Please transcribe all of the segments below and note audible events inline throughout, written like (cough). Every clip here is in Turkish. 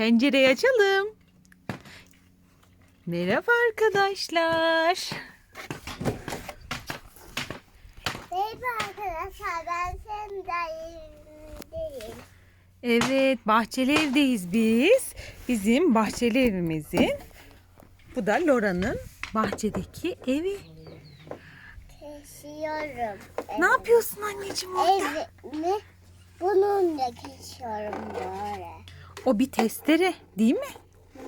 Pencereyi açalım. Merhaba arkadaşlar. Merhaba arkadaşlar ben senin dayımdayım. Evet, bahçeli evdeyiz biz. Bizim bahçeli evimizin. Bu da Lora'nın bahçedeki evi. Kesiyorum. Ne yapıyorsun anneciğim orada? Evimi bununla kesiyorum böyle. O bir testere, değil mi?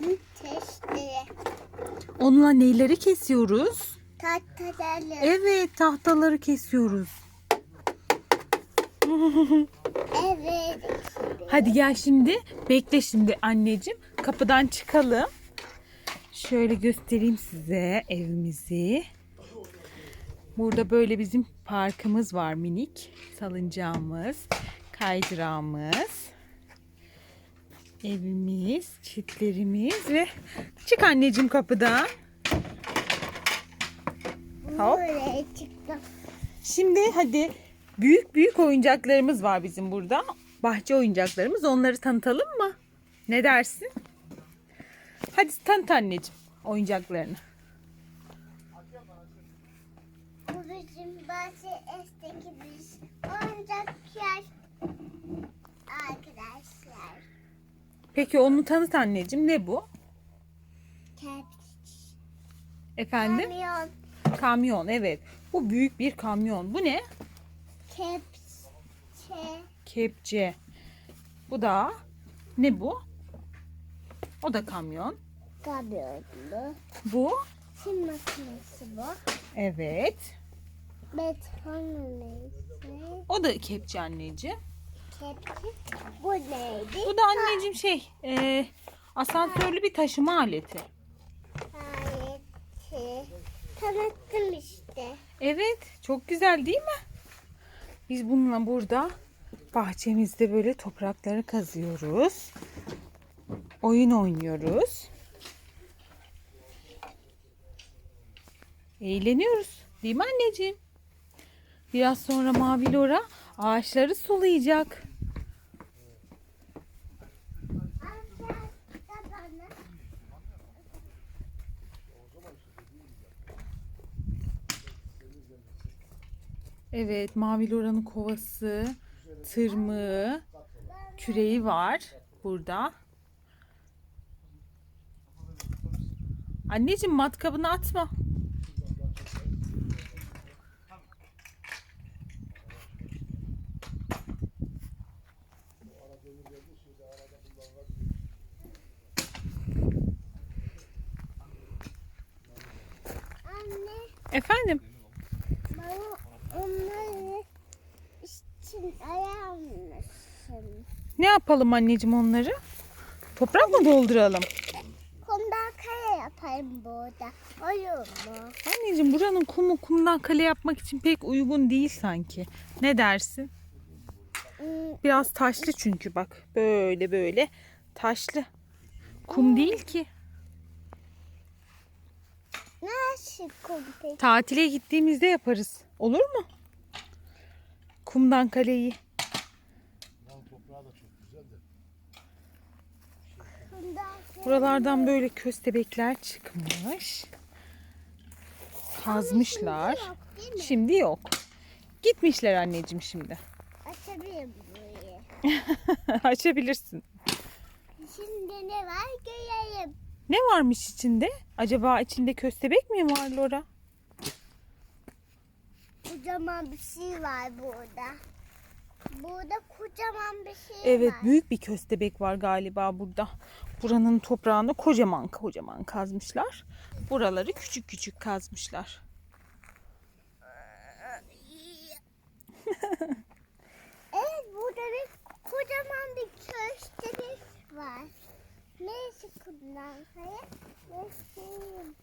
Hı, Testere. Onunla neyleri kesiyoruz? Tahtalarla. Evet, tahtaları kesiyoruz. Evet. Hadi gel şimdi. Bekle şimdi anneciğim. Kapıdan çıkalım. Şöyle göstereyim size evimizi. Burada böyle bizim parkımız var minik. Salıncağımız, kaydırağımız. Evimiz, çitlerimiz ve çık anneciğim kapıdan. Hop. Şimdi hadi büyük büyük oyuncaklarımız var bizim burada. Bahçe oyuncaklarımız. Onları tanıtalım mı? Ne dersin? Hadi tanıt anneciğim oyuncaklarını. Bu bizim bahçe esteki biz oyuncak yer. Peki onu tanıt anneciğim. Ne bu? Efendim? Kamyon. Kamyon. Evet. Bu büyük bir kamyon. Bu ne? Kepçe. Kepçe. Bu da ne bu? O da kamyon. Kamyonlu. Bu? Çim makinesi bu. Evet. Beton makinesi. O da kepçe anneciğim. Bu neydi? Bu da anneciğim şey, e, asansörlü bir taşıma aleti. Aleti. Tanıttım işte. Evet, çok güzel değil mi? Biz bununla burada bahçemizde böyle toprakları kazıyoruz. Oyun oynuyoruz. Eğleniyoruz. Değil mi anneciğim? Biraz sonra Mavi Lora ağaçları sulayacak. Evet, Mavi Lora'nın kovası, tırmığı, küreği var burada. Anneciğim matkabını atma. Anne Efendim? bana onları için ayarmışsın. Ne yapalım anneciğim onları? Toprak mı dolduralım? Kumdan kare yaparım burada. Olur mu? Anneciğim buranın kumu kumdan kale yapmak için pek uygun değil sanki. Ne dersin? Hmm, Biraz taşlı çünkü bak. Böyle böyle taşlı. Kum değil ki. Nasıl kum peki? Tatile gittiğimizde yaparız. Olur mu? Kumdan kaleyi. Kumdan kare. Buralardan böyle köstebekler çıkmış. Kazmışlar. Yok değil mi? Şimdi yok. Gitmişler anneciğim şimdi. (laughs) Açabilirim burayı. Açabilirsin. Şimdi ne var göreyim. Ne varmış içinde? Acaba içinde köstebek mi var Lora? Kocaman bir şey var burada. Burada kocaman bir şey Evet var. büyük bir köstebek var galiba burada. Buranın toprağını kocaman kocaman kazmışlar. Buraları küçük küçük kazmışlar. (laughs) Evet burada bir kocaman bir köstebek var. Neyse kumdan kaya göstereyim.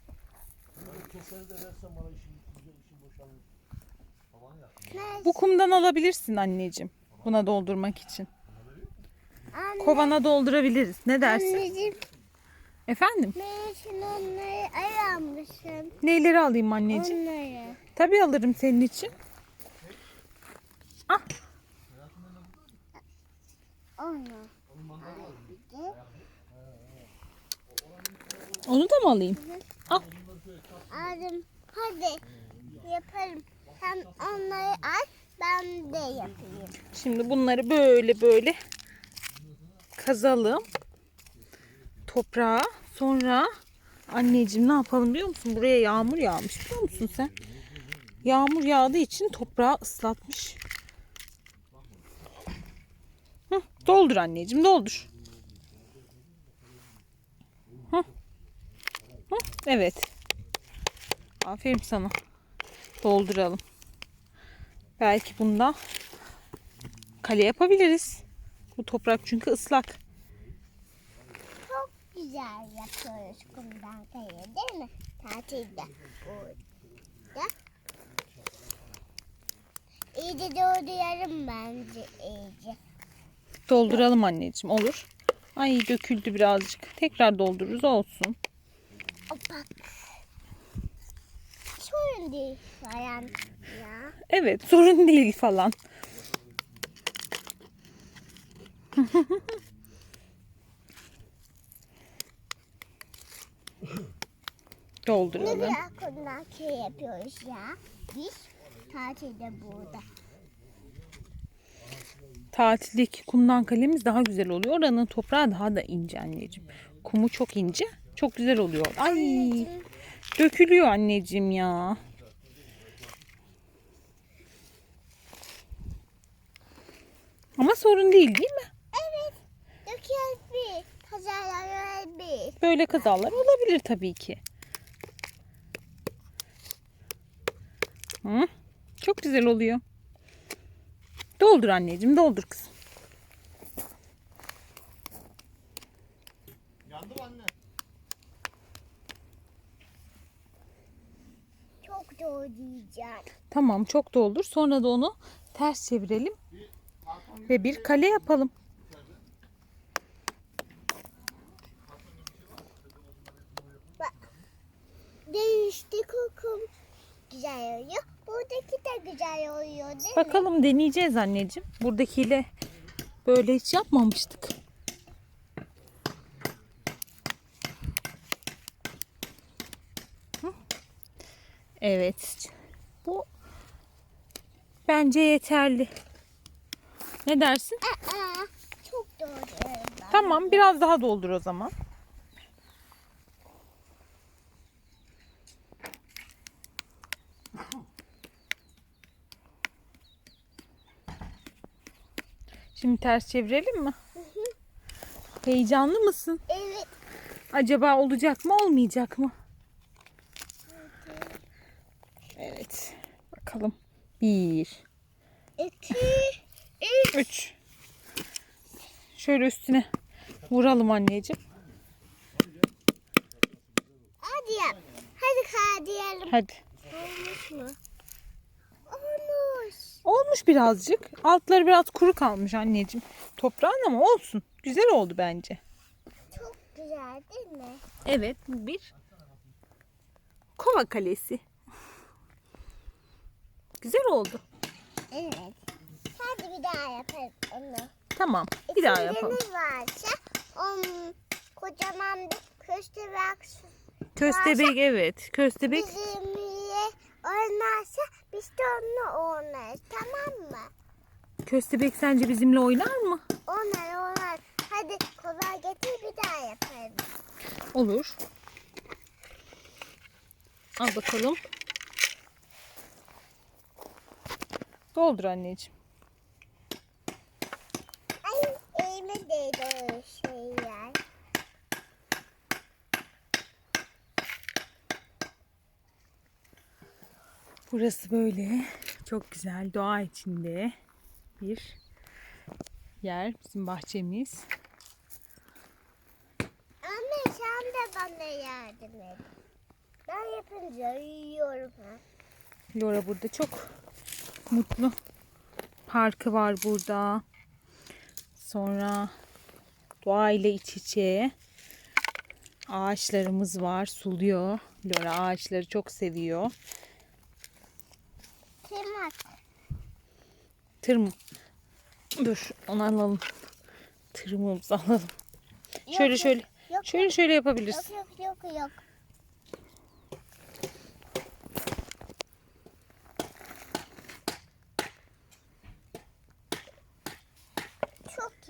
Keseri de versen bana işim, işim boşalır. Bu kumdan alabilirsin anneciğim. Buna doldurmak için. Anne, Kovana doldurabiliriz. Ne dersin? Anneciğim Efendim? ben şimdi onları aramışım. Neyleri alayım anneciğim? Onları. Tabii alırım senin için. Ah Onu. Onu da mı alayım? Al. Aldım. Hadi yaparım. Sen onları al. Ben de yapayım. Şimdi bunları böyle böyle kazalım. Toprağa. Sonra anneciğim ne yapalım biliyor musun? Buraya yağmur yağmış biliyor musun sen? Yağmur yağdığı için toprağı ıslatmış. Hı, doldur anneciğim doldur. Hı. Hı, evet. Aferin sana. Dolduralım. Belki bunda kale yapabiliriz. Bu toprak çünkü ıslak. Çok güzel yapıyoruz kumdan kayı değil mi? Tatilde. Burada. İyice dolduralım bence iyice. Dolduralım anneciğim olur. Ay döküldü birazcık. Tekrar doldururuz olsun. Opak. Sorun değil falan ya. Evet sorun değil falan. (laughs) Dolduralım. güzel kumdan kayı yapıyoruz ya. Biz tatilde burada. Tatildeki kumdan kalemiz daha güzel oluyor. Oranın toprağı daha da ince anneciğim. Kumu çok ince. Çok güzel oluyor. Ay dökülüyor anneciğim ya. Ama sorun değil değil mi? Evet. Bir. Pazarlar bir. Böyle kazalar olabilir tabii ki. Hı? Çok güzel oluyor. Doldur anneciğim, doldur kızım. Yandı mı anne? Çok dolduracağım. Tamam, çok doldur. Sonra da onu ters çevirelim ve bir kale yapalım. Bak. Değişti kokum. Güzel oluyor. Buradaki de güzel oluyor değil mi? Bakalım deneyeceğiz anneciğim. Buradakiyle böyle hiç yapmamıştık. Evet. Bu bence yeterli. Ne dersin? Aa, çok ben. Tamam, biraz daha doldur o zaman. Şimdi ters çevirelim mi? Heyecanlı mısın? Evet. Acaba olacak mı, olmayacak mı? Evet. Bakalım. Bir, İki, üç. üç. Şöyle üstüne vuralım anneciğim. Hadi yap. Hadi kaydiyelim. Hadi. Olmuş mu? Olmuş. Olmuş birazcık. Altları biraz kuru kalmış anneciğim. Toprağın ama olsun. Güzel oldu bence. Çok güzel değil mi? Evet bu bir kova kalesi. Güzel oldu. Evet. Hadi bir daha yapalım onu. Tamam. Bir daha yapalım. İkinciniz varsa onun kocaman bir köstebek Köstebek evet. Köstebek bizimle oynarsa biz de onunla oynarız. Tamam mı? köstebek sence bizimle oynar mı? Oynar oynar. Hadi kolay getir bir daha yapalım. Olur. Al bakalım. Doldur anneciğim. Ay elime değdi o şeyler. Burası böyle çok güzel doğa içinde bir yer. Bizim bahçemiz. Anne sen de bana yardım et. Ben yapınca yiyorum ha. Laura burada çok mutlu. Parkı var burada. Sonra doğayla iç içe. Ağaçlarımız var. Suluyor. Laura ağaçları çok seviyor. Kim Tır mı? Dur onu alalım. Tırmığımızı alalım. Şöyle yok, şöyle. Yok, Şöyle şöyle yapabilirsin. yok, yok, yok, yok.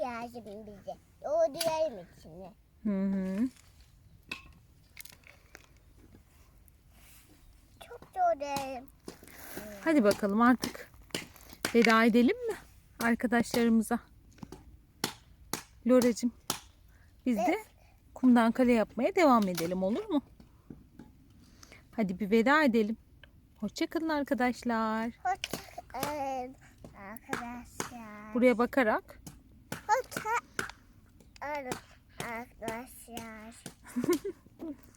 Yazdım bize. Doğrayalım içine. Hı hı. Çok doğrayalım. Hadi bakalım artık veda edelim mi arkadaşlarımıza? Loracığım biz de kumdan kale yapmaya devam edelim olur mu? Hadi bir veda edelim. Hoşçakalın arkadaşlar. Hoşçakalın arkadaşlar. Buraya bakarak Hoşçakalın arkadaşlar. (laughs)